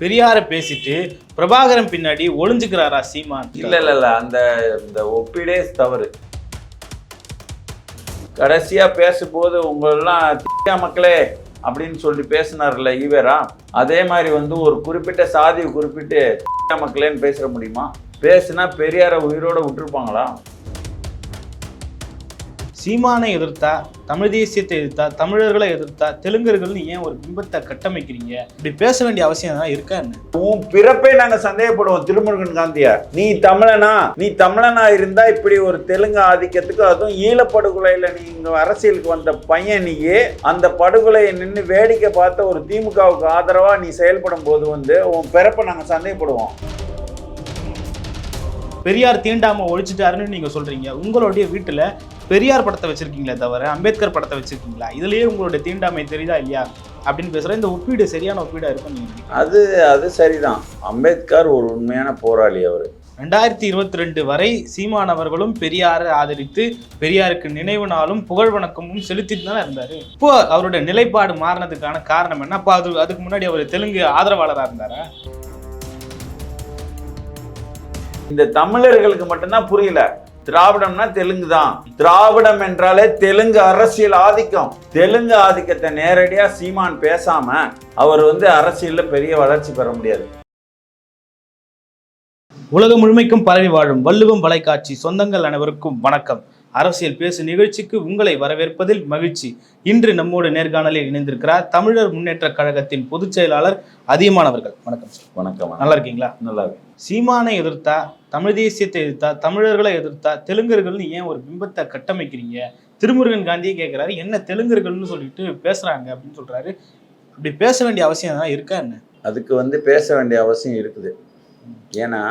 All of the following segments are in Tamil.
பெரியார பேசிட்டு பிரபாகரன் பின்னாடி ஒளிஞ்சுக்கிறாரா சீமான்? இல்ல இல்ல இல்ல. அந்த இந்த ஒப்பீடே தவறு. கடைசியா பேசும்போது உங்களெல்லாம் தியா மக்களே அப்படின்னு சொல்லி பேசினார்ல ஈவேரா? அதே மாதிரி வந்து ஒரு குறிப்பிட்ட சாதியை குறிப்பிட்டு தியா மக்களேன்னு பேசுற முடியுமா? பேசுனா பெரியார உயிரோட விட்டுருப்பாங்களா? சீமானை எதிர்த்தா தமிழ் தேசியத்தை எதிர்த்தா தமிழர்களை எதிர்த்தா தெலுங்கர்கள்னு ஏன் ஒரு பிம்பத்தை கட்டமைக்கிறீங்க? இப்படி பேச வேண்டிய அவசியம் தான் இருக்கா என்ன? உன் பிறப்பே நாங்க சந்தேகப்படுவோம் திருமுருகன் காந்தியா. நீ தமிழனா? நீ தமிழனா இருந்தா இப்படி ஒரு தெலுங்கு ஆதிக்கத்துக்கு அதுவும் ஈழப்படுகொலையில நீங்க அரசியலுக்கு வந்த பையன் நீயே அந்த படுகொலையை நின்று வேடிக்கை பார்த்த ஒரு திமுகவுக்கு ஆதரவா நீ செயல்படும் போது வந்து உன் பிறப்பை நாங்க சந்தேகப்படுவோம். பெரியார் தீண்டாம ஒழிச்சிட்டாருன்னு நீங்க சொல்றீங்க. உங்களுடைய வீட்டுல பெரியார் படத்தை வச்சிருக்கீங்களே தவிர அம்பேத்கர் படத்தை வச்சிருக்கீங்களா? இதுலயே உங்களுடைய தீண்டாமை தெரியுதா இல்லையா? அப்படின்னு பேசுற இந்த ஒப்பீடு சரியான ஒப்பீடா இருக்கும் நீங்க? அது அது சரிதான். அம்பேத்கர் ஒரு உண்மையான போராளி அவர். ரெண்டாயிரத்தி இருபத்தி ரெண்டு வரை சீமானவர்களும் பெரியாரை ஆதரித்து பெரியாருக்கு நினைவு நாளும் புகழ் வணக்கமும் செலுத்திட்டு தானே இருந்தாரு. இப்போ அவருடைய நிலைப்பாடு மாறினதுக்கான காரணம் என்ன? அப்போ அது அதுக்கு முன்னாடி அவர் தெலுங்கு ஆதரவாளராக இருந்தாரா? இந்த தமிழர்களுக்கு மட்டும்தான் புரியல. திராவிடம்னா தெலுங்கு தான். திராவிடம் என்றாலே தெலுங்கு அரசியல் ஆதிக்கம். தெலுங்கு ஆதிக்கத்தை நேரடியா சீமான் பேசாம அவர் வந்து அரசியல்ல பெரிய வளர்ச்சி பெற முடியாது. உலகம் முழுமைக்கும் பரவி வாழும் வள்ளுவம் வலைக்காட்சி சொந்தங்கள் அனைவருக்கும் வணக்கம். அரசியல் பேசு நிகழ்ச்சிக்கு உங்களை வரவேற்பதில் மகிழ்ச்சி. இன்று நம்மோடு நேர்காணலில் இணைந்திருக்கிறார் தமிழர் முன்னேற்ற கழகத்தின் பொதுச் செயலாளர் அதியமானவர்கள் வணக்கம் வணக்கம் நல்லா இருக்கீங்களா? நல்லா இருக்கு சீமானை எதிர்த்தா தமிழ் தேசியத்தை எதிர்த்தா தமிழர்களை எதிர்த்தா தெலுங்கர்கள்னு ஏன் ஒரு பிம்பத்தை கட்டமைக்கிறீங்க? திருமுருகன் காந்தியே கேட்குறாரு என்ன தெலுங்கர்கள்னு சொல்லிட்டு பேசுறாங்க அப்படின்னு சொல்றாரு. அப்படி பேச வேண்டிய அவசியம் தான் இருக்கா என்ன? அதுக்கு வந்து பேச வேண்டிய அவசியம் இருக்குது. ஏன்னா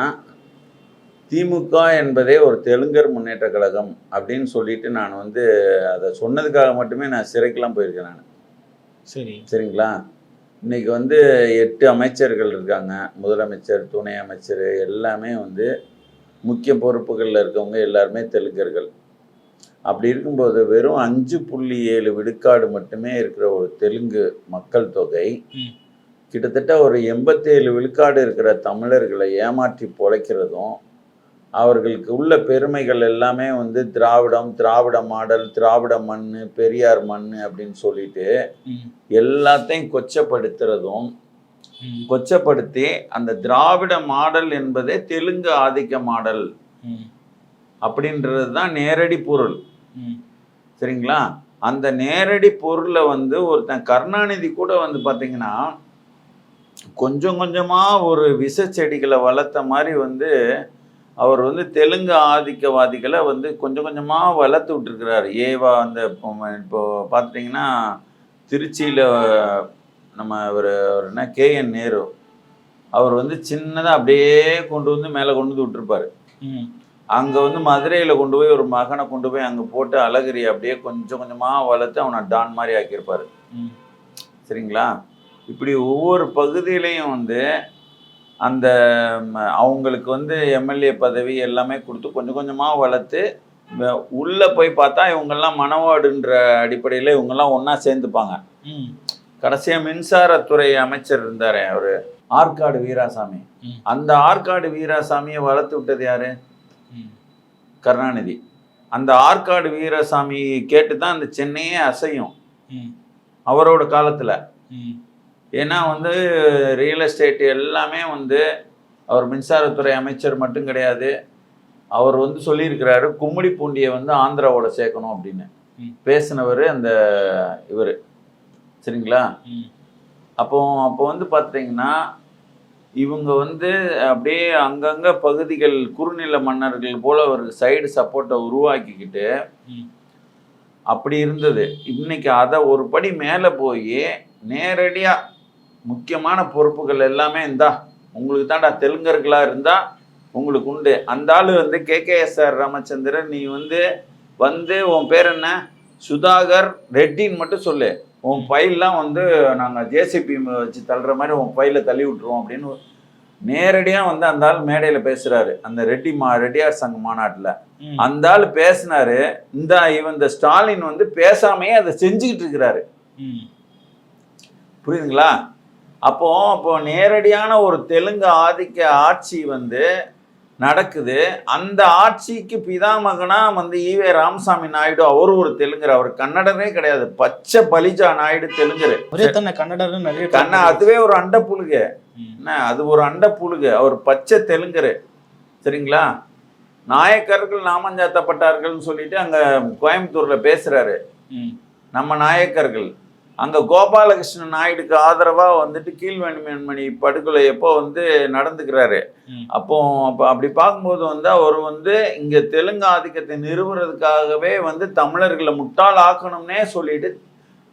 திமுக என்பதே ஒரு தெலுங்கர் முன்னேற்ற கழகம் அப்படின்னு சொல்லிட்டு நான் வந்து அதை சொன்னதுக்காக மட்டுமே நான் சிறைக்கெல்லாம் போயிருக்கேன் நான். சரி. சரிங்களா? இன்னைக்கு வந்து எட்டு அமைச்சர்கள் இருக்காங்க முதலமைச்சர் துணை அமைச்சர் எல்லாமே வந்து முக்கிய பொறுப்புகளில் இருக்கவங்க எல்லாருமே தெலுங்கர்கள் அப்படி இருக்கும்போது வெறும் அஞ்சு புள்ளி ஏழு விழுக்காடு மட்டுமே இருக்கிற ஒரு தெலுங்கு மக்கள் தொகை. கிட்டத்தட்ட ஒரு எண்பத்தேழு விழுக்காடு இருக்கிற தமிழர்களை ஏமாற்றி பொழைக்கிறதும் அவர்களுக்கு உள்ள பெருமைகள் எல்லாமே வந்து திராவிடம் திராவிட மாடல் திராவிட மண் பெரியார் மண் அப்படின்னு சொல்லிட்டு எல்லாத்தையும் கொச்சப்படுத்துறதும் கொச்சப்படுத்தி அந்த திராவிட மாடல் என்பதே தெலுங்கு ஆதிக்க மாடல் அப்படின்றது தான் நேரடி பொருள். சரிங்களா? அந்த நேரடி பொருளை வந்து ஒருத்தன் கருணாநிதி கூட வந்து பார்த்தீங்கன்னா கொஞ்சம் கொஞ்சமாக ஒரு விஷ செடிகளை வளர்த்த மாதிரி வந்து அவர் வந்து தெலுங்கு ஆதிக்கவாதிகளை வந்து கொஞ்சம் கொஞ்சமாக வளர்த்து விட்டுருக்கிறாரு. ஏவா அந்த இப்போ பார்த்துட்டிங்கன்னா திருச்சியில் நம்ம ஒரு ஒரு என்ன? கேஎன் நேரு. அவர் வந்து சின்னதாக அப்படியே கொண்டு வந்து மேலே கொண்டு வந்து விட்டுருப்பாரு. அங்கே வந்து மதுரையில் கொண்டு போய் ஒரு மகனை கொண்டு போய் அங்கே போட்டு அழகிரி அப்படியே கொஞ்சம் கொஞ்சமாக வளர்த்து அவனை டான் மாதிரி ஆக்கியிருப்பாரு. சரிங்களா? இப்படி ஒவ்வொரு பகுதியிலையும் வந்து அந்த அவங்களுக்கு வந்து எம்எல்ஏ பதவி எல்லாமே கொடுத்து கொஞ்சம் கொஞ்சமாக வளர்த்து உள்ள போய் பார்த்தா இவங்கெல்லாம் மணவாடுன்ற அடிப்படையில் இவங்கெல்லாம் ஒன்றா சேர்ந்துப்பாங்க. கடைசியாக மின்சாரத்துறை அமைச்சர் இருந்தாரே அவர். ஆற்காடு வீராசாமி. அந்த ஆற்காடு வீராசாமியை வளர்த்து விட்டது யாரு? கருணாநிதி. அந்த ஆற்காடு வீரசாமி கேட்டு தான் அந்த சென்னையே அசையும். அவரோட காலத்தில். ஏன்னா வந்து ரியல் எஸ்டேட் எல்லாமே வந்து அவர் மின்சாரத்துறை அமைச்சர் மட்டும் கிடையாது. அவர் வந்து சொல்லியிருக்கிறாரு கும்மிடி பூண்டியை வந்து ஆந்திராவோட சேர்க்கணும் அப்படின்னு. பேசினவர் அந்த இவர். சரிங்களா? அப்போ அப்போ வந்து பார்த்தீங்கன்னா இவங்க வந்து அப்படியே அங்கங்கே பகுதிகள் குறுநில மன்னர்கள் போல ஒரு சைடு சப்போர்ட்டை உருவாக்கிக்கிட்டு. அப்படி இருந்தது. இன்னைக்கு அதை ஒரு படி மேலே போய் நேரடியாக முக்கியமான பொறுப்புகள் எல்லாமே இந்தா உங்களுக்கு தான்டா தெலுங்கர்களா இருந்தா உங்களுக்கு உண்டு. அந்த ஆளு வந்து கேகேஎஸ்ஆர் ராமச்சந்திரன். நீ வந்து வந்து உன் பேர் என்ன? சுதாகர் ரெட்டின்னு மட்டும் சொல்லு. உன் ஃபைல்லாம் வந்து நாங்கள் ஜேசிபி வச்சு தள்ளுற மாதிரி உன் ஃபைலை தள்ளி விட்டுருவோம் அப்படின்னு நேரடியாக வந்து அந்த ஆள் மேடையில் பேசுகிறாரு அந்த ரெட்டி மா ரெட்டியார் சங்க மாநாட்டில். அந்த ஆள் பேசினாரு. இந்த இவன் இந்த ஸ்டாலின் வந்து பேசாமையே அதை செஞ்சுக்கிட்டு இருக்கிறாரு. புரியுதுங்களா? அப்போ அப்போ நேரடியான ஒரு தெலுங்கு ஆதிக்க ஆட்சி வந்து நடக்குது. அந்த ஆட்சிக்கு பிதாமகனா வந்து ஈவே ராமசாமி நாயுடு அவர் ஒரு தெலுங்கர். அவர் கன்னடரே கிடையாது. பச்சை பலிஜா நாயுடு தெலுங்கரு. கண்ண அதுவே ஒரு அண்ட புழுகு. என்ன அது ஒரு அண்ட புழுகு. அவர் பச்சை தெலுங்கரு. சரிங்களா? நாயக்கர்கள் நாமஞ்சாத்தப்பட்டார்கள்னு சொல்லிட்டு அங்க கோயம்புத்தூர்ல பேசுறாரு. நம்ம நாயக்கர்கள். அங்க கோபாலகிருஷ்ணன் நாயுடுக்கு ஆதரவா வந்துட்டு கீழ்வெண்மணி படுகொலை எப்போ வந்து நடந்துக்கிறாரு. அப்போ அப்போ அப்படி பார்க்கும்போது வந்து அவர் வந்து இங்க தெலுங்கு ஆதிக்கத்தை நிறுவுறதுக்காகவே வந்து தமிழர்களை முட்டாள் ஆக்கணும்னே சொல்லிட்டு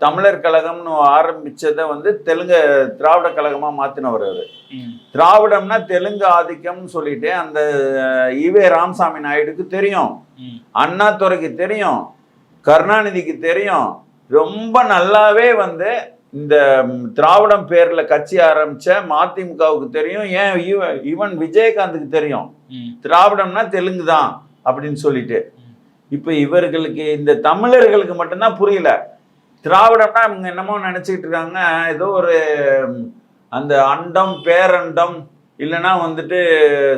தமிழர் கழகம்னு ஆரம்பிச்சதை வந்து தெலுங்கு திராவிட கழகமா மாத்தினவர் அவரு. திராவிடம்னா தெலுங்கு ஆதிக்கம்னு சொல்லிட்டு அந்த ஈவே ராமசாமி நாயுடுக்கு தெரியும். அண்ணாதுரைக்கு தெரியும் கருணாநிதிக்கு தெரியும் ரொம்ப நல்லாவே வந்து இந்த திராவிடம் பேர்ல கட்சி ஆரம்பிச்ச மதிமுகவுக்கு தெரியும் ஏன் ஈவ- ஈவன் விஜயகாந்துக்கு தெரியும். திராவிடம்னா தெலுங்கு தான் அப்படின்னு சொல்லிட்டு. இப்ப இவர்களுக்கு இந்த தமிழர்களுக்கு மட்டும்தான் புரியல. திராவிடம்னா இவங்க என்னமோ நினைச்சுக்கிட்டு இருக்காங்க. ஏதோ ஒரு அந்த அண்டம் பேரண்டம் இல்லைன்னா வந்துட்டு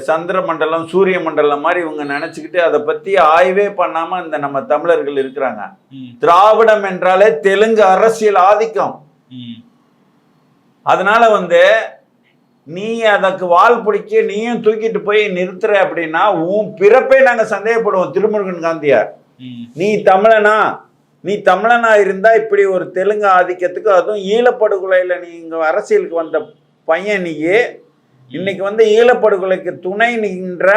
சந்திர மண்டலம் சூரிய மண்டலம் மாதிரி இவங்க நினைச்சுக்கிட்டு அதை பத்தி ஆய்வே பண்ணாம இந்த நம்ம தமிழர்கள் இருக்கிறாங்க. திராவிடம் என்றாலே தெலுங்கு அரசியல் ஆதிக்கம். அதனால வந்து நீ அதற்கு வால் பிடிக்க நீயும் தூக்கிட்டு போய் நிறுத்துற அப்படின்னா உன் பிறப்பே நாங்க சந்தேகப்படுவோம் திருமுருகன் காந்தியார். நீ தமிழனா நீ தமிழனா இருந்தா இப்படி ஒரு தெலுங்கு ஆதிக்கத்துக்கு அதுவும் ஈழப்படுகொலையில நீ இங்க அரசியலுக்கு வந்த பையன் நீயே இன்னைக்கு வந்து ஈழப்படுகொலைக்கு துணை நின்ற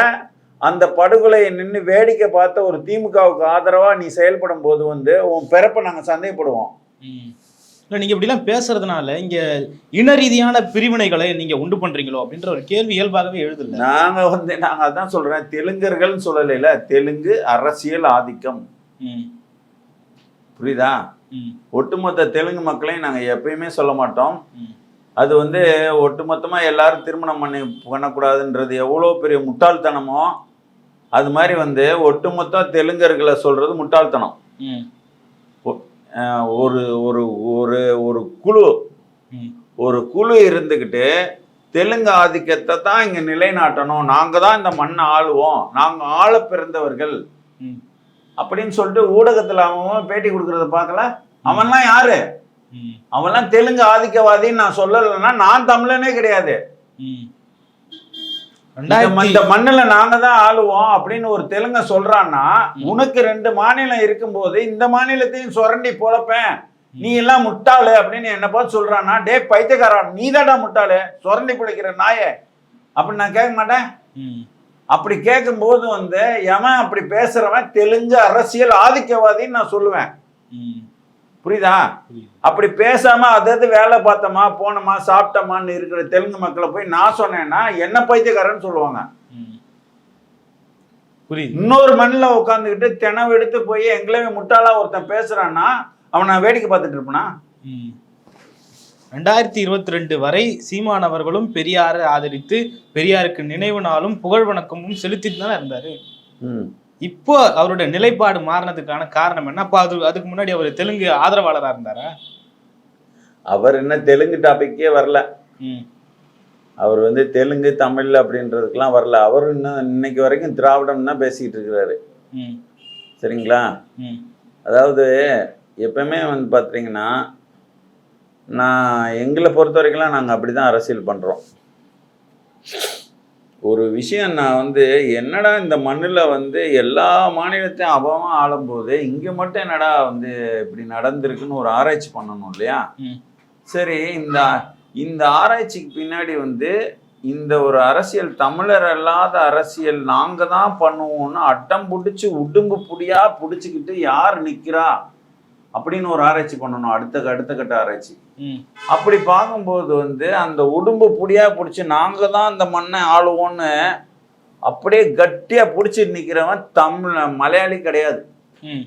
அந்த படுகொலையை நின்று வேடிக்கை பார்த்த ஒரு திமுகவுக்கு ஆதரவா நீ செயல்படும் போது வந்து உன் பிறப்பை நாங்க சந்தேகப்படுவோம். இல்ல நீங்க இப்படிலாம் பேசுறதுனால இங்க இன ரீதியான பிரிவினைகளை நீங்க உண்டு பண்றீங்களோ அப்படின்ற ஒரு கேள்வி இயல்பாகவே எழுதல நாங்க வந்து நாங்க அதான் சொல்றேன் தெலுங்கர்கள்னு சொல்லலைல தெலுங்கு அரசியல் ஆதிக்கம். புரியுதா. ஒட்டுமொத்த தெலுங்கு மக்களையும் நாங்க எப்பயுமே சொல்ல மாட்டோம். அது வந்து ஒட்டுமொத்தமா எல்லாரும் திருமணம் பண்ணி பண்ணக்கூடாதுன்றது எவ்வளோ பெரிய முட்டாள்தனமோ அது மாதிரி வந்து ஒட்டுமொத்த தெலுங்கர்களை சொல்றது முட்டாள்தனம். ஒரு ஒரு ஒரு ஒரு குழு. ஒரு குழு இருந்துக்கிட்டு தெலுங்கு ஆதிக்கத்தை தான் இங்க நிலைநாட்டணும். நாங்க தான் இந்த மண்ணை ஆளுவோம். நாங்க ஆள பிறந்தவர்கள். அப்படின்னு சொல்லிட்டு ஊடகத்துல அவன் பேட்டி கொடுக்கறத பார்க்கல? அவன்லாம் யாரு. அவன்லாம் தெலுங்கு ஆதிக்கவாதின்னு நான் சொல்லலைன்னா நான் தமிழனே கிடையாது. இந்த மண்ணுல நாங்க தான் ஆளுவோம் அப்படின்னு ஒரு தெலுங்க சொல்றான்னா. உனக்கு ரெண்டு மாநிலம் இருக்கும்போது இந்த மாநிலத்தையும் சுரண்டி பொழப்பேன் நீ எல்லாம் முட்டாளு அப்படின்னு என்ன பார்த்து சொல்றான்னா டே பைத்தியக்காரன் நீ முட்டாளு சுரண்டி பிடிக்கிற நாயே அப்படின்னு நான் கேட்க மாட்டேன். அப்படி கேட்கும்போது வந்து எவன் அப்படி பேசுறவன் தெலுங்கு அரசியல் ஆதிக்கவாதின்னு நான் சொல்லுவேன். புரியுதா. அப்படி பேசாம அதாவது வேலை பார்த்தோமா போனோமா சாப்பிட்டோமான்னு இருக்கிற தெலுங்கு மக்களை போய் நான் சொன்னேன்னா என்ன பைத்தியக்காரன்னு சொல்லுவாங்க ம். புரியுது இன்னொரு மண்ணில் உட்காந்துக்கிட்டு திணவு எடுத்து போய் எங்களவே முட்டாளா ஒருத்தன் பேசுறான்னா அவனை நான் வேடிக்கை பார்த்துட்டு இருப்பேனா ம். ரெண்டாயிரத்தி இருபத்தி ரெண்டு வரை சீமான் அவர்களும் பெரியாரை ஆதரித்து பெரியாருக்கு நினைவு நாளும் புகழ் வணக்கமும் செலுத்திட்டு தானே இருந்தாரு இப்போ அவருடைய நிலைப்பாடு மாறினதுக்கான காரணம் என்ன? அப்ப அது அதுக்கு முன்னாடி அவர் தெலுங்கு ஆதரவாளரா இருந்தாரா? அவர் என்ன தெலுங்கு டாபிக்கே வரல. அவர் வந்து தெலுங்கு தமிழ் அப்படின்றதுக்கெல்லாம் வரல. அவர் இன்னும் இன்னைக்கு வரைக்கும் திராவிடம் தான் பேசிக்கிட்டு இருக்கிறாரு. சரிங்களா. அதாவது எப்பவுமே வந்து பார்த்தீங்கன்னா நான் எங்களை பொறுத்த வரைக்கும்லாம் நாங்கள் அப்படி தான் அரசியல் பண்ணுறோம் ஒரு விஷயம் நான் வந்து என்னடா இந்த மண்ணில் வந்து எல்லா மாநிலத்தையும் அவன் ஆளும்போது இங்கே மட்டும் என்னடா வந்து இப்படி நடந்திருக்குன்னு ஒரு ஆராய்ச்சி பண்ணணும் இல்லையா. சரி இந்த இந்த ஆராய்ச்சிக்கு பின்னாடி வந்து இந்த ஒரு அரசியல் தமிழர் அல்லாத அரசியல் நாங்கள் தான் பண்ணுவோம்னு அட்டம் பிடிச்சி உடும்பு புடியா பிடிச்சிக்கிட்டு யார் நிற்கிறா அப்படின்னு ஒரு ஆராய்ச்சி பண்ணணும் அடுத்த அடுத்த கட்ட ஆராய்ச்சி. அப்படி பார்க்கும்போது வந்து அந்த உடும்பு புடியா பிடிச்சி நாங்கள் தான் இந்த மண்ணை ஆளுவோன்னு அப்படியே கட்டியாக பிடிச்சிட்டு நிற்கிறவன் தமிழ் மலையாளி கிடையாது. ம்.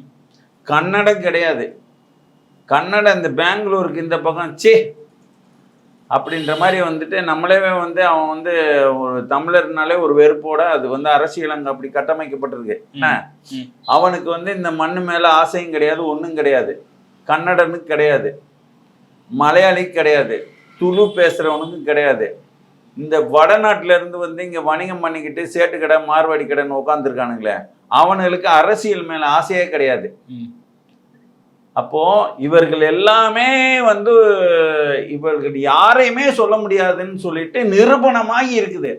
கன்னடம் கிடையாது. கன்னடம் இந்த பெங்களூருக்கு இந்த பக்கம் ச்சே அப்படின்ற மாதிரி வந்துட்டு நம்மளே வந்து அவன் வந்து ஒரு தமிழர்னாலே ஒரு வெறுப்போட அது வந்து அரசியல் அங்கே அப்படி கட்டமைக்கப்பட்டிருக்கு. அவனுக்கு வந்து இந்த மண்ணு மேலே ஆசையும் கிடையாது ஒன்றும் கிடையாது. கன்னடனுக்கு கிடையாது. மலையாளி கிடையாது. துளு பேசுறவனுக்கும் கிடையாது. இந்த வடநாட்டுல இருந்து வந்து இங்க வணிகம் பண்ணிக்கிட்டு சேட்டு கடை மார்வாடி கடைன்னு உட்காந்துருக்கானுங்களே அவனுங்களுக்கு அரசியல் மேல ஆசையே கிடையாது. அப்போ இவர்கள் எல்லாமே வந்து இவர்கள் யாரையுமே சொல்ல முடியாதுன்னு சொல்லிட்டு நிரூபணமாகி இருக்குது.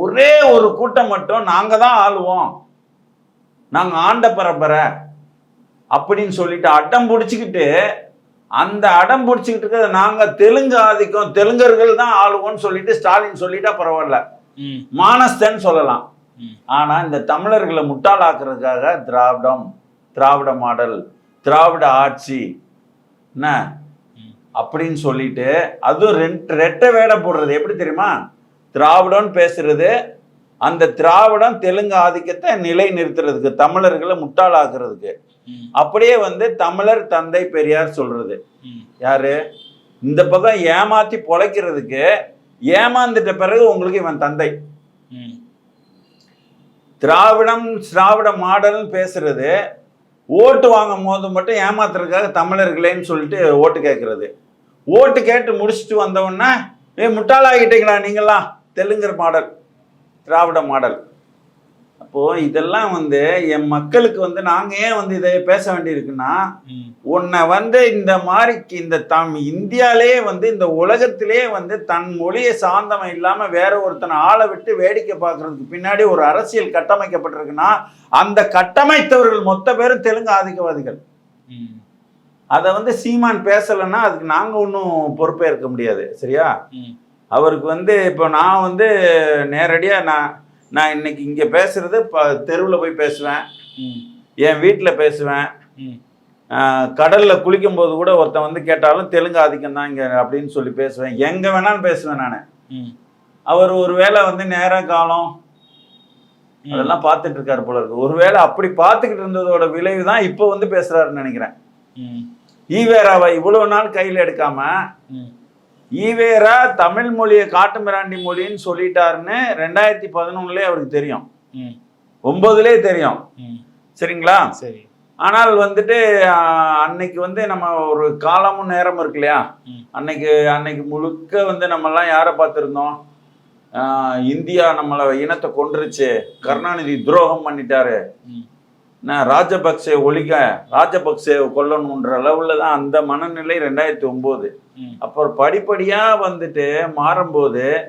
ஒரே ஒரு கூட்டம் மட்டும் நாங்க தான் ஆளுவோம். நாங்க ஆண்ட பரம்பரை. அப்படின்னு சொல்லிட்டு அடம் பிடிச்சிக்கிட்டு அந்த அடம் பிடிச்சிக்கிட்டு இருக்கிறத நாங்க தெலுங்கு ஆதிக்கம் தெலுங்கர்கள் தான் ஆளுவோம்னு சொல்லிட்டு ஸ்டாலின் சொல்லிட்டா பரவாயில்ல. மானஸ்தன் சொல்லலாம் ம். ஆனா இந்த தமிழர்களை முட்டாளாக்குறதுக்காக திராவிடம் திராவிட மாடல் திராவிட ஆட்சி என்ன. அப்படின்னு சொல்லிட்டு அதுவும் ரெண்டு ரெட்டை வேடை போடுறது எப்படி தெரியுமா திராவிடம்னு பேசுறது அந்த திராவிடம் தெலுங்கு ஆதிக்கத்தை நிலை நிறுத்துறதுக்கு தமிழர்களை முட்டாளாக்குறதுக்கு. அப்படியே வந்து தமிழர் தந்தை பெரியார் சொல்றது. யாரு? இந்த பக்கம் ஏமாத்தி பொழைக்கிறதுக்கு ஏமாந்துட்ட பிறகு உங்களுக்கு இவன் தந்தை. திராவிடம் திராவிட மாடல்னு பேசுறது. ஓட்டு வாங்கும் போது மட்டும் ஏமாத்துறதுக்காக தமிழர்களேன்னு சொல்லிட்டு ஓட்டு கேட்கறது ஓட்டு கேட்டு முடிச்சுட்டு வந்தவொடனே ஏ முட்டாளாகிட்டீங்களா நீங்களாம் தெலுங்கர் மாடல் திராவிட மாடல். அப்போ இதெல்லாம் வந்து என் மக்களுக்கு வந்து நாங்க ஏன் வந்து இதை பேச வேண்டியிருக்குன்னா. உன்னை வந்து இந்த மாதிரி இந்த தம் இந்தியாலே வந்து இந்த உலகத்திலே வந்து தன் மொழியை சார்ந்தவன் இல்லாம வேற ஒருத்தனை ஆளை விட்டு வேடிக்கை பார்க்கறதுக்கு பின்னாடி ஒரு அரசியல் கட்டமைக்கப்பட்டிருக்குன்னா அந்த கட்டமைத்தவர்கள் மொத்த பேரும் தெலுங்கு ஆதிக்கவாதிகள். அதை வந்து சீமான் பேசலைன்னா அதுக்கு நாங்க ஒன்றும் பொறுப்பேற்க முடியாது சரியா. அவருக்கு வந்து இப்போ நான் வந்து நேரடியா நான் நான் இன்னைக்கு இங்க பேசுறது தெருவில் போய் பேசுவேன். என் வீட்டில் பேசுவேன் கடல்ல குளிக்கும் போது கூட ஒருத்தன் வந்து கேட்டாலும் தெலுங்கு ஆதிக்கம் தான் இங்க அப்படின்னு சொல்லி பேசுவேன் எங்க வேணாலும் பேசுவேன் நான். அவர் ஒருவேளை வந்து நேர காலம். அதெல்லாம் பார்த்துட்டு இருக்காரு போல இருக்கு ஒருவேளை அப்படி பார்த்துக்கிட்டு இருந்ததோட விளைவு தான் இப்போ வந்து பேசுறாருன்னு நினைக்கிறேன். ஈவேராவை இவ்வளவு நாள் கையில் எடுக்காம. ஈவேரா தமிழ் மொழியை காட்டு மிராண்டி மொழின்னு சொல்லிட்டாருன்னு ரெண்டாயிரத்தி பதினொன்னுலேயே அவருக்கு தெரியும். ஒன்பதுலேயே தெரியும். சரிங்களா? சரி. ஆனால் வந்துட்டு அன்னைக்கு வந்து நம்ம ஒரு காலமும் நேரம் இருக்கு இல்லையா. அன்னைக்கு அன்னைக்கு முழுக்க வந்து நம்மெல்லாம் யாரை பார்த்துருந்தோம்? இந்தியா நம்மளை இனத்தை கொன்றுச்சு. கருணாநிதி துரோகம் பண்ணிட்டாரு. நான் ராஜபக்சே ஒழிக்க ராஜபக்சே கொல்லணுன்ற அளவில் தான் அந்த மனநிலை ரெண்டாயிரத்தி ஒம்பது. அப்புறம் படிப்படியாக வந்துட்டு மாறும்போது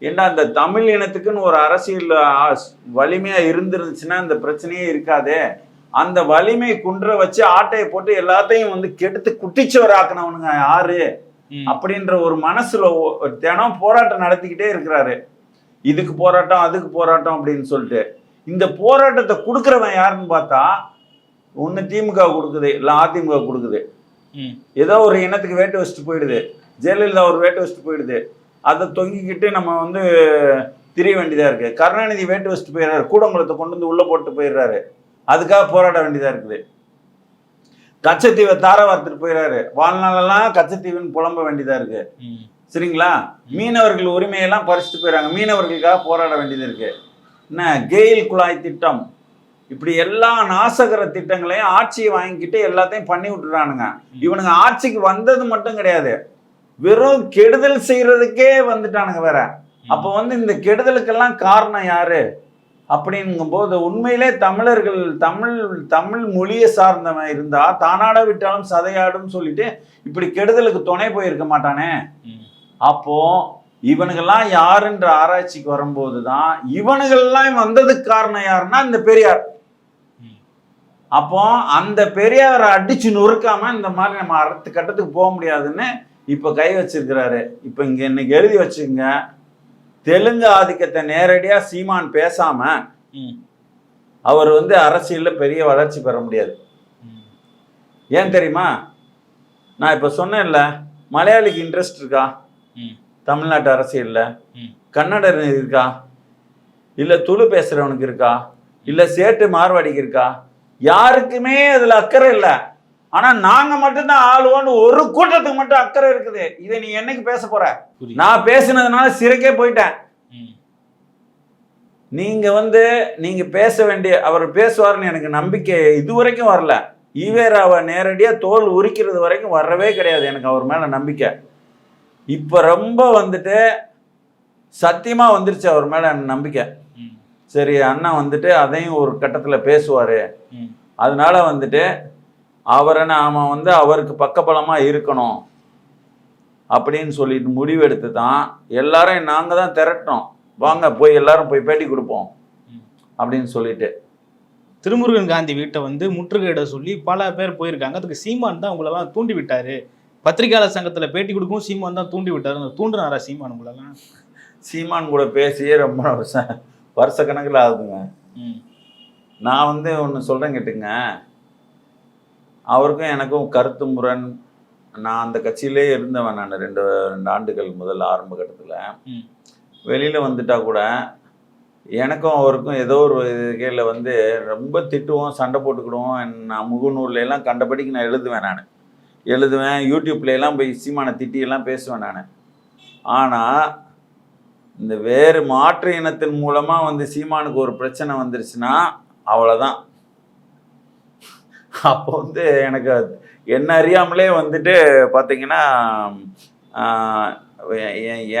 ஏன்னா அந்த தமிழ் இனத்துக்குன்னு ஒரு அரசியல் ஆ- வலிமையா இருந்துருந்துச்சுன்னா இந்த பிரச்சனையே இருக்காதே. அந்த வலிமை குன்ற வச்சு ஆட்டையை போட்டு எல்லாத்தையும் வந்து கெடுத்து குட்டிச்சவர் ஆக்கினவனுங்க யாரு. அப்படின்ற ஒரு மனசுல தினம் போராட்டம் நடத்திக்கிட்டே இருக்கிறாரு. இதுக்கு போராட்டம் அதுக்கு போராட்டம் அப்படின்னு சொல்லிட்டு. இந்த போராட்டத்தை கொடுக்குறவன் யாருன்னு பார்த்தா ஒன்று திமுக கொடுக்குது இல்லை அதிமுக கொடுக்குது. ஏதோ ஒரு இனத்துக்கு வேட்டு வச்சுட்டு போயிடுது. ஜெயலலிதா ஒரு வேட்டு வச்சுட்டு போயிடுது. அதை தொங்கிக்கிட்டு நம்ம வந்து திரிய வேண்டியதா இருக்கு. கருணாநிதி வேட்டு வச்சுட்டு போயிடுறாரு. கூடங்குளத்தை கொண்டு வந்து உள்ள போட்டு போயிடுறாரு. அதுக்காக போராட வேண்டியதா இருக்குது. கச்சத்தீவை தார வார்த்துட்டு போயிடுறாரு. வாழ்நாளெல்லாம் கச்சத்தீவுன்னு புலம்ப வேண்டியதா இருக்கு. ம். சரிங்களா? மீனவர்கள் உரிமையெல்லாம் பறிச்சுட்டு போயிடறாங்க. மீனவர்களுக்காக போராட வேண்டியது இருக்கு. என்ன? கெயில் குழாய் திட்டம். இப்படி எல்லா நாசகர திட்டங்களையும் ஆட்சியை வாங்கிக்கிட்டு எல்லாத்தையும் பண்ணி விட்டுறானுங்க. இவனுங்க ஆட்சிக்கு வந்தது மட்டும் கிடையாது. வெறும் கெடுதல் செய்யறதுக்கே வந்துட்டானுங்க வேற. அப்போ வந்து இந்த கெடுதலுக்கெல்லாம் காரணம் யாரு? அப்படிங்கும்போது உண்மையிலே தமிழர்கள் தமிழ் தமிழ் மொழியை சார்ந்தவன் இருந்தா தானாட விட்டாலும் சதையாடும் சொல்லிட்டு இப்படி கெடுதலுக்கு துணை போயிருக்க மாட்டானே. அப்போ இவனுங்கெல்லாம் யாருன்ற ஆராய்ச்சிக்கு வரும்போது தான் இவனுங்கெல்லாம் வந்ததுக்கு காரணம் யாருன்னா இந்த பெரியார். அப்போ அந்த பெரியாரை அடிச்சு நொறுக்காம இந்த மாதிரி நம்ம அடுத்த கட்டத்துக்கு போக முடியாதுன்னு இப்ப கை வச்சிருக்கிறாரு இப்ப இங்க இன்னைக்கு எழுதி வச்சுங்க தெலுங்கு ஆதிக்கத்தை நேரடியா சீமான் பேசாம. அவர் வந்து அரசியல்ல பெரிய வளர்ச்சி பெற முடியாது. ஏன் தெரியுமா நான் இப்ப சொன்னேன்ல மலையாளிக்கு இன்ட்ரெஸ்ட் இருக்கா. தமிழ்நாட்டு அரசியல்ல. கன்னடர் இருக்கா? இல்ல துளு பேசுறவனுக்கு இருக்கா? இல்ல சேட்டு மார்வாடிக்கு இருக்கா? யாருக்குமே அதுல அக்கறை இல்ல. ஆனா நாங்க மட்டும்தான் ஆளுவோன்னு ஒரு கூட்டத்துக்கு மட்டும் அக்கறை இருக்குது. இதை நீ என்னைக்கு பேச போற. நான் பேசினதுனால சிறைக்கே போயிட்டேன். நீங்க வந்து நீங்க பேச வேண்டிய அவர் பேசுவார்னு எனக்கு நம்பிக்கை இதுவரைக்கும் வரல. ஈவேராவை நேரடியா தோல் உரிக்கிறது வரைக்கும் வரவே கிடையாது. எனக்கு அவர் மேல நம்பிக்கை. இப்போ ரொம்ப வந்துட்டு சத்தியமா வந்துருச்சு அவர் மேல எனக்கு நம்பிக்கை. சரி அண்ணன் வந்துட்டு அதையும் ஒரு கட்டத்துல பேசுவாரு. அதனால வந்துட்டு அவரை நாம வந்து அவருக்கு பக்கபலமா இருக்கணும் அப்படின்னு சொல்லிட்டு முடிவெடுத்து தான் எல்லாரும் நாங்க தான் திரட்டோம் வாங்க போய் எல்லாரும் போய் பேட்டி கொடுப்போம். அப்படின்னு சொல்லிட்டு திருமுருகன் காந்தி வீட்டை வந்து முற்றுகையிட சொல்லி பல பேர் போயிருக்காங்க அதுக்கு சீமான் தான் உங்களெல்லாம் தூண்டி விட்டாரு பத்திரிகையாளர் சங்கத்துல பேட்டி கொடுக்கவும் சீமான் தான் தூண்டி விட்டாரு. தூண்டுனாரா சீமான் உங்களெல்லாம் சீமான் கூட பேசியே ரொம்ப வருஷம் வருஷ கணக்கில் ஆகுதுங்க. நான் வந்து ஒன்று சொல்கிறேன் கேட்டுங்க. அவருக்கும் எனக்கும் கருத்து முரண். நான் அந்த கட்சியிலே இருந்தவன் நான் ரெண்டு ரெண்டு ஆண்டுகள் முதல் ஆரம்ப கட்டத்தில். வெளியில் வந்துட்டா கூட எனக்கும் அவருக்கும் ஏதோ ஒரு வகையில் வந்து ரொம்ப திட்டுவோம் சண்டை போட்டுக்கிடுவோம். நான் முகநூல்ல எல்லாம் கண்டபடிக்கு நான் எழுதுவேன் நான். எழுதுவேன் யூடியூப்ல எல்லாம் போய் சீமானை திட்டி எல்லாம் பேசுவேன் நான். ஆனால் இந்த வேறு மாற்று இனத்தின் மூலமாக வந்து சீமானுக்கு ஒரு பிரச்சனை வந்துருச்சுன்னா அவ்வளோதான் அப்போ வந்து எனக்கு என்ன அறியாமலே வந்துட்டு பார்த்தீங்கன்னா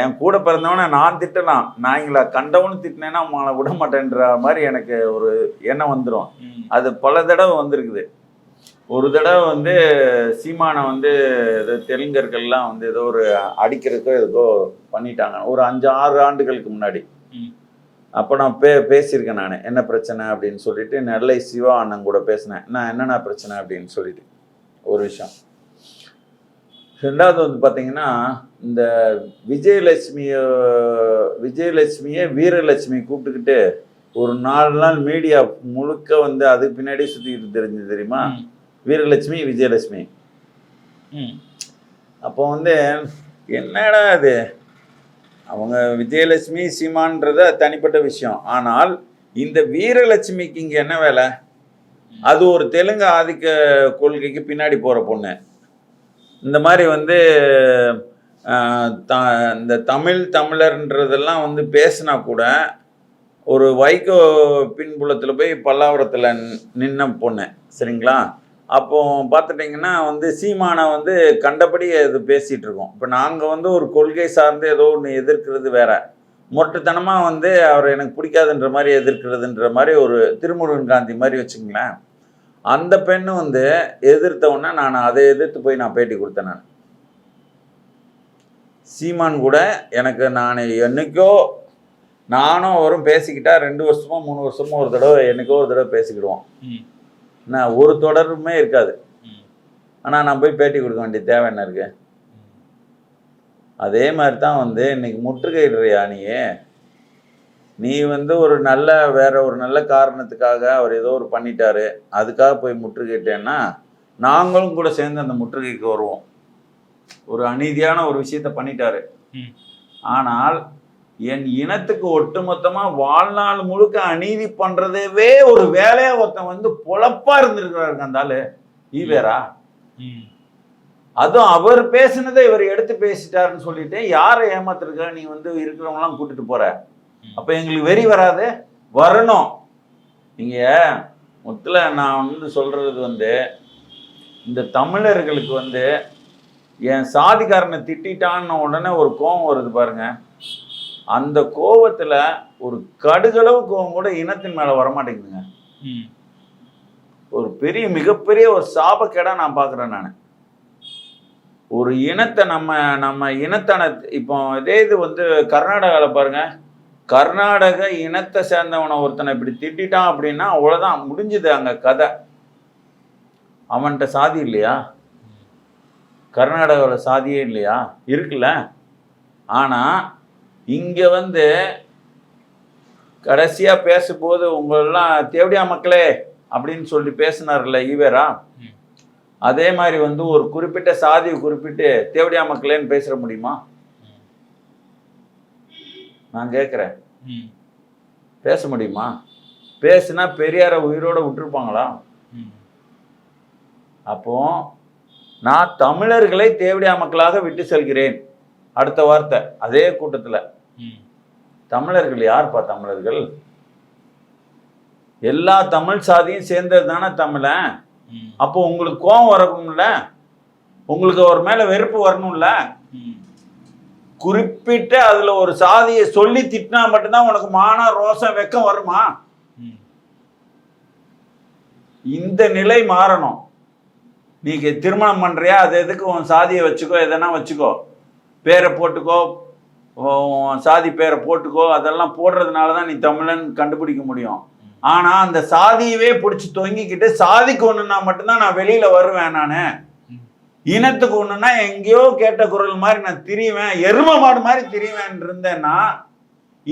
என் கூட பிறந்தவனை நான் திட்டலாம். நான் எங்களை கண்டவனு திட்டினேன்னா அவங்கள விட மாட்டேன்ற மாதிரி எனக்கு ஒரு எண்ணம் வந்துடும். அது பல தடவை வந்திருக்குது. ஒரு தடவை வந்து சீமானை வந்து ஏதோ தெலுங்கர்கள்லாம் வந்து ஏதோ ஒரு அடிக்கிறதுக்கோ ஏதோ பண்ணிட்டாங்க. ஒரு அஞ்சு ஆறு ஆண்டுகளுக்கு முன்னாடி. அப்போ நான் பே பேசியிருக்கேன் நான். என்ன பிரச்சனை அப்படின்னு சொல்லிட்டு நெல்லை சிவா அண்ணன் கூட பேசினேன். நான் என்னென்ன பிரச்சனை அப்படின்னு சொல்லிட்டு. ஒரு விஷயம். ரெண்டாவது வந்து பார்த்தீங்கன்னா இந்த விஜயலட்சுமிய விஜயலட்சுமியை வீரலட்சுமி கூப்பிட்டுக்கிட்டு ஒரு நாலு நாள் மீடியா முழுக்க வந்து அதுக்கு பின்னாடி சுற்றிக்கிட்டு தெரிஞ்சு தெரியுமா. வீரலட்சுமி விஜயலட்சுமி. ம். அப்போ வந்து என்னடா இது? அவங்க விஜயலட்சுமி சீமான்றது அது தனிப்பட்ட விஷயம். ஆனால் இந்த வீரலட்சுமிக்கு இங்கே என்ன வேலை? அது ஒரு தெலுங்கு ஆதிக்க கொள்கைக்கு பின்னாடி போகிற பொண்ணு. இந்த மாதிரி வந்து த இந்த தமிழ் தமிழர்ன்றதெல்லாம் வந்து பேசினா கூட ஒரு வைகோ பின்புலத்தில் போய் பல்லாவரத்தில் நின்ன பொண்ணு. சரிங்களா? அப்போ பார்த்துட்டிங்கன்னா வந்து சீமானை வந்து கண்டபடி அது பேசிகிட்டு இருக்கோம். இப்போ நாங்கள் வந்து ஒரு கொள்கை சார்ந்து ஏதோ ஒன்று எதிர்க்கிறது வேற. மொட்டைத்தனமாக வந்து அவர் எனக்கு பிடிக்காதுன்ற மாதிரி எதிர்க்கிறதுன்ற மாதிரி ஒரு திருமுருகன் காந்தி மாதிரி வச்சுங்களேன் அந்த பெண்ணு வந்து எதிர்த்த நான் அதை எதிர்த்து போய் நான் பேட்டி கொடுத்தேன் நான். சீமான் கூட எனக்கு நான் என்னைக்கோ நானும் அவரும் பேசிக்கிட்டா ரெண்டு வருஷமோ மூணு வருஷமோ ஒரு தடவை என்னைக்கோ ஒரு தடவை பேசிக்கிடுவோம். நான் ஒரு தொடர்புமே இருக்காது. ஆனால் நான் போய் பேட்டி கொடுக்க வேண்டிய தேவை என்ன இருக்கு? அதே மாதிரி தான் வந்து இன்னைக்கு முற்றுகையிடுறியா நீ நீ வந்து ஒரு நல்ல வேற ஒரு நல்ல காரணத்துக்காக அவர் ஏதோ ஒரு பண்ணிட்டாரு. அதுக்காக போய் முற்றுகையிட்டேன்னா நாங்களும் கூட சேர்ந்து அந்த முற்றுகைக்கு வருவோம். ஒரு அநீதியான ஒரு விஷயத்த பண்ணிட்டாரு. ஆனால் என் இனத்துக்கு ஒட்டுமொத்தமா வாழ்நாள் முழுக்க அநீதி பண்றதேவே ஒரு வேலையா ஒருத்தன் வந்து பொழப்பா இருந்திருக்கிறாரு அந்த ஆளு. ஈவேரா. அதுவும் அவர் பேசினதை இவர் எடுத்து பேசிட்டாருன்னு சொல்லிட்டு யாரை ஏமாத்திருக்க நீ வந்து இருக்கிறவங்களாம் கூட்டிட்டு போற? அப்ப எங்களுக்கு வெறி வராது. வரணும். நீங்க மொத்தல நான் வந்து சொல்றது வந்து இந்த தமிழர்களுக்கு வந்து என் சாதிக்காரனை திட்டான்னு உடனே ஒரு கோபம் வருது பாருங்க. அந்த கோபத்துல ஒரு கடுகளவு கோபம் கூட இனத்தின் மேல வரமாட்டேங்குதுங்க. ஒரு பெரிய மிகப்பெரிய ஒரு சாபக்கேடா நான் பார்க்குறேன் நான். ஒரு இனத்தை நம்ம நம்ம இனத்தன இப்போ இதே இது வந்து கர்நாடகாவில் பாருங்க. கர்நாடக இனத்தை சேர்ந்தவனை ஒருத்தனை இப்படி திட்டிட்டான் அப்படின்னா அவ்வளோதான் முடிஞ்சுது அங்கே கதை. அவன்கிட்ட சாதி இல்லையா? கர்நாடகாவில் சாதியே இல்லையா? இருக்குல்ல. ஆனால் இங்கே வந்து கடைசியாக பேசும்போது உங்களெல்லாம் தேவடியா மக்களே அப்படின்னு சொல்லி பேசினார்ல ஈவேரா. அதே மாதிரி வந்து ஒரு குறிப்பிட்ட சாதியை குறிப்பிட்டு தேவடியா மக்களேன்னு பேசுற முடியுமா நான் கேட்குறேன். பேச முடியுமா பேசுனா பெரியாரை உயிரோட விட்டுருப்பாங்களா. அப்போ நான் தமிழர்களை தேவடியா மக்களாக விட்டு செல்கிறேன் அடுத்த வார்த்தை அதே கூட்டத்துல. தமிழர்கள் யார்ப்பா தமிழர்கள்? எல்லா தமிழ் சாதியும் சேர்ந்தது தானே தமிழன் ம். அப்போ உங்களுக்கு கோபம் வரணும்ல? உங்களுக்கு அவர் மேல வெறுப்பு வரணும்ல. குறிப்பிட்டு அதுல ஒரு சாதியை சொல்லி திட்டினா மட்டும்தான் உனக்கு மான ரோசம் வெக்கம் வருமா. இந்த நிலை மாறணும். நீங்க திருமணம் பண்றியா? அது எதுக்கு உன் சாதியை வச்சுக்கோ? எதனா வச்சுக்கோ. பேரை போட்டுக்கோ சாதி பேரை போட்டுக்கோ அதெல்லாம் போடுறதுனால தான் நீ தமிழன் கண்டுபிடிக்க முடியும். ஆனால் அந்த சாதியவே பிடிச்சி தொங்கிக்கிட்டு சாதிக்கு ஒன்றுனா மட்டும்தான் நான் வெளியில் வருவேன் நான். இனத்துக்கு ஒன்றுனா எங்கேயோ கேட்ட குரல் மாதிரி நான் திரிவேன் எரும மாடு மாதிரி திரிவேன் இருந்தேன்னா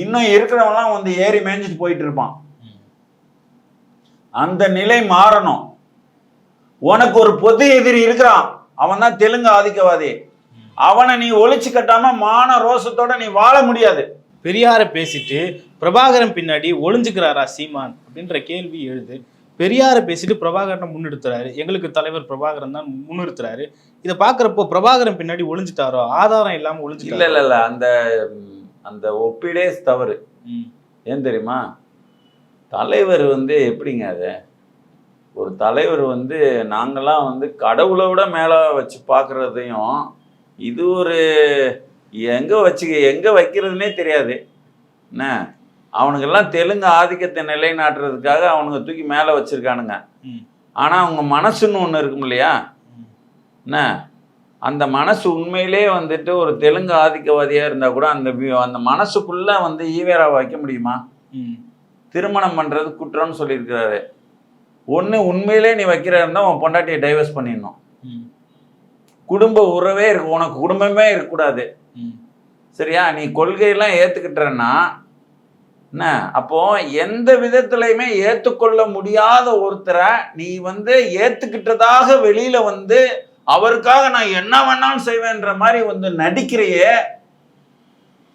இன்னும் இருக்கிறவன்லாம் வந்து ஏறி மேய்ஞ்சிட்டு போயிட்டு இருப்பான். அந்த நிலை மாறணும். உனக்கு ஒரு பொது எதிரி இருக்கிறான். அவன் தான் தெலுங்கு ஆதிக்கவாதி. அவனை நீ ஒழிச்சு கட்டாம மான ரோசத்தோட நீ வாழ முடியாது. பெரியாரை பேசிட்டு பிரபாகரன் பின்னாடி ஒளிஞ்சுக்கிறாரா சீமான் அப்படின்ற கேள்வி எழுது. பெரியாரை பேசிட்டு பிரபாகரனை முன்னிறுத்துறாரு. எங்களுக்கு தலைவர் பிரபாகரன் தான் முன்னிறுத்துறாரு. இதை பாக்குறப்போ பிரபாகரன் பின்னாடி ஒளிஞ்சுட்டாரோ? ஆதாரம் இல்லாம இல்ல ஒளிஞ்சுட்டாரோ இல்ல இல்ல. அந்த அந்த ஒப்பீடே தவறு. ம், ஏன் தெரியுமா? தலைவர் வந்து எப்படிங்க அது? ஒரு தலைவர் வந்து நாங்கெல்லாம் வந்து கடவுளை விட மேலே வச்சு பார்க்குறதையும் இது ஒரு எங்கே வச்சு எங்கே வைக்கிறதுனே தெரியாது. என்ன? அவனுங்கெல்லாம் தெலுங்கு ஆதிக்கத்தை நிலைநாட்டுறதுக்காக அவனுங்க தூக்கி மேலே வச்சிருக்கானுங்க. ஆனால் அவங்க மனசுன்னு ஒன்று இருக்கும் இல்லையா. என்ன? அந்த மனசு உண்மையிலே வந்துட்டு ஒரு தெலுங்கு ஆதிக்கவாதியாக இருந்தால் கூட அந்த அந்த மனசுக்குள்ளே வந்து ஈவேராவை வைக்க முடியுமா? திருமணம் பண்றது குற்றம்னு சொல்லியிருக்கிறாரு. ஒன்று உண்மையிலே நீ வைக்கிறா இருந்தால் உன் பொண்டாட்டியை டைவர்ஸ் பண்ணிடணும். குடும்ப உறவே இருக்கு. உனக்கு குடும்பமே இருக்கக்கூடாது. சரியா? நீ கொள்கையெல்லாம் ஏற்றுக்கிட்டன்னா என்ன? அப்போ எந்த விதத்துலையுமே ஏற்றுக்கொள்ள முடியாத ஒருத்தரை நீ வந்து ஏற்றுக்கிட்டதாக வெளியில வந்து அவருக்காக நான் என்ன வேணாலும் செய்வேன்ற மாதிரி வந்து நடிக்கிறையே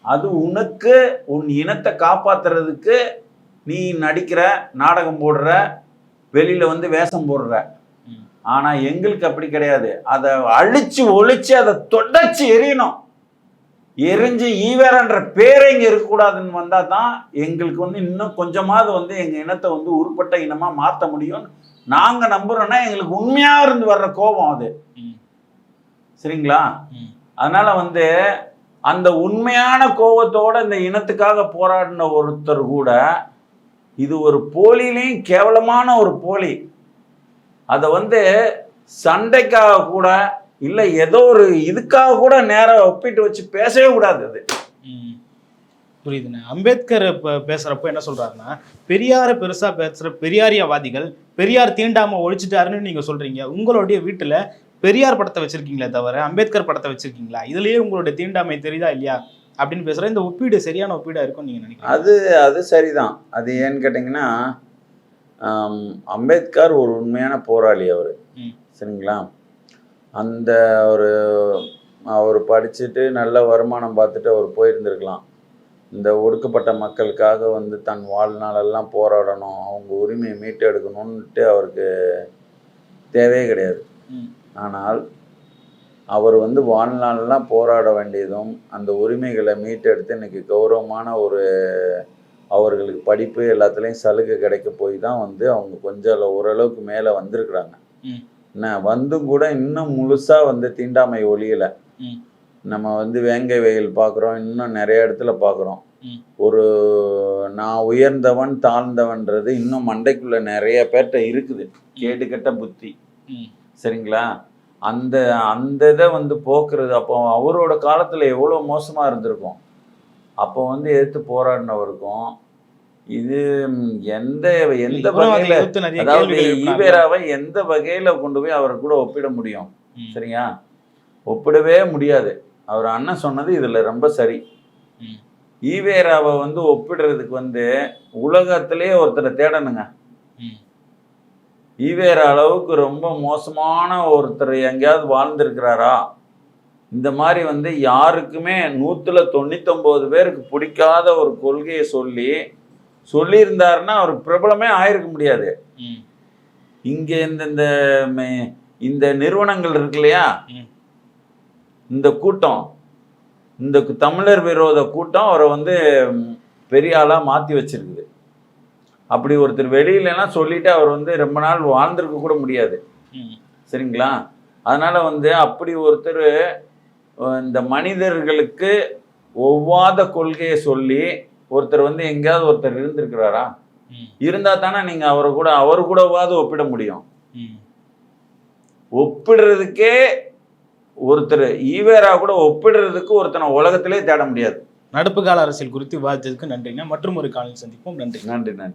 அது உனக்கு உன் இனத்தை காப்பாத்துறதுக்கு நீ நடிக்கிற நாடகம் போடுற வெளியில வந்து வேஷம் போடுற. ம். ஆனா எங்களுக்கு அப்படி கிடையாது. அதை அழிச்சு ஒழிச்சு அதை தொடச்சு எரியணும் எரிஞ்சு ஈவேரன்ற பேரே இங்க இருக்கக்கூடாதுன்னு வந்தா தான் எங்களுக்கு வந்து இன்னும் கொஞ்சமாவது வந்து எங்க இனத்தை வந்து உருப்பட்ட இனமா மாத்த முடியும்னு நாங்க நம்புறோம்னா எங்களுக்கு உண்மையா இருந்து வர்ற கோபம் அது. சரிங்களா. அதனால வந்து அந்த உண்மையான கோபத்தோட இந்த இனத்துக்காக போராடின ஒருத்தர் கூட இது ஒரு போலிலையும் கேவலமான ஒரு போலி. அதை வந்து சண்டைக்காக கூட இல்லை ஏதோ ஒரு இதுக்காக கூட நேரம் ஒப்பிட்டு வச்சு பேசவே கூடாது அது. புரியுதுண்ணே. அம்பேத்கர் இப்போ பேசுறப்போ என்ன சொல்றாருன்னா பெரியாரை பெருசா பேசுற பெரியாரியவாதிகள் பெரியார் தீண்டாம ஒழிச்சிட்டாருன்னு நீங்க சொல்றீங்க. உங்களுடைய வீட்டுல பெரியார் படத்தை வச்சிருக்கீங்களே தவிர அம்பேத்கர் படத்தை வச்சிருக்கீங்களா? இதுலயே உங்களுடைய தீண்டாமை தெரியுதா இல்லையா? அப்படின்னு பேசுற இந்த ஒப்பீடு சரியான ஒப்பீடா இருக்கும் நீங்க நினைக்கிறீங்க. அது அது சரிதான். அது ஏன்னு கேட்டிங்கன்னா அம்பேத்கர் ஒரு உண்மையான போராளி அவர். சரிங்களா அந்த ஒரு அவர் படிச்சுட்டு நல்ல வருமானம் பார்த்துட்டு அவர் போயிருந்திருக்கலாம் இந்த ஒடுக்கப்பட்ட மக்களுக்காக வந்து தன் வாழ்நாளெல்லாம் போராடணும் அவங்க உரிமையை மீட்டெடுக்கணும்ன்ட்டு அவருக்கு தேவையே கிடையாது. ஆனால் அவர் வந்து வாழ்நாளெல்லாம் போராட வேண்டியதும் அந்த உரிமைகளை மீட்டெடுத்து இன்னைக்கு கௌரவமான ஒரு அவர்களுக்கு படிப்பு எல்லாத்துலேயும் சலுகை கிடைக்க போய் தான் வந்து அவங்க கொஞ்சம் அளவு- ஓரளவுக்கு மேலே வந்திருக்கிறாங்க. என்ன வந்தும் கூட இன்னும் முழுசாக வந்து தீண்டாமை ஒழியலை. நம்ம வந்து வேங்கை வெயில் பார்க்குறோம் இன்னும் நிறைய இடத்துல பார்க்குறோம். ஒரு நான் உயர்ந்தவன் தாழ்ந்தவன்றது இன்னும் மண்டைக்குள்ள நிறைய பேர்கிட்ட இருக்குது கேடுகெட்ட புத்தி. சரிங்களா அந்த அந்த இதை வந்து போக்குறது அப்போ அவரோட காலத்தில் எவ்வளோ மோசமாக இருந்திருக்கும் அப்போ வந்து எதிர்த்து போராடினவருக்கும் இது எந்த எந்த வகையில் அதாவது. ஈவேராவை எந்த வகையில கொண்டு போய் அவர் கூட ஒப்பிட முடியும். சரியா ஒப்பிடவே முடியாது அவர் அண்ணன் சொன்னது இதுல ரொம்ப சரி. ஈவேராவை வந்து ஒப்பிடுறதுக்கு வந்து உலகத்திலே ஒருத்தரை தேடணுங்க. ஈவேரா அளவுக்கு ரொம்ப மோசமான ஒருத்தர் எங்கேயாவது வாழ்ந்திருக்கிறாரா இந்த மாதிரி வந்து யாருக்குமே நூத்துல தொண்ணூத்தொன்பது பேருக்கு பிடிக்காத ஒரு கொள்கையை சொல்லி சொல்லியிருந்தாருன்னா அவர் பிரபலமே ஆயிருக்க முடியாது. இங்க இந்த இந்த இந்த நிறுவனங்கள் இருக்கு இல்லையா. இந்த கூட்டம் இந்த தமிழர் விரோத கூட்டம் அவரை வந்து பெரிய ஆளா மாத்தி வச்சிருக்குது அப்படி ஒருத்தர் வெளியிலலாம் சொல்லிட்டு அவர் வந்து ரொம்ப நாள் வாழ்ந்திருக்க கூட முடியாது. சரிங்களா அதனால வந்து அப்படி ஒருத்தர் இந்த மனிதர்களுக்கு ஒவ்வாத கொள்கையை சொல்லி ஒருத்தர் வந்து எங்கேயாவது ஒருத்தர் இருந்திருக்கிறாரா? இருந்தா தானே நீங்க அவரை கூட அவர் கூடவாது ஒப்பிட முடியும். ஒப்பிடுறதுக்கே ஒருத்தர் ஈவேரா கூட ஒப்பிடுறதுக்கு ஒருத்தனை உலகத்திலே தேட முடியாது. நடப்பு கால அரசியல் குறித்து விவாதித்ததுக்கு நன்றிங்க மற்றும் ஒரு காலையில் சந்திப்போம். நன்றி. நன்றி நன்றி.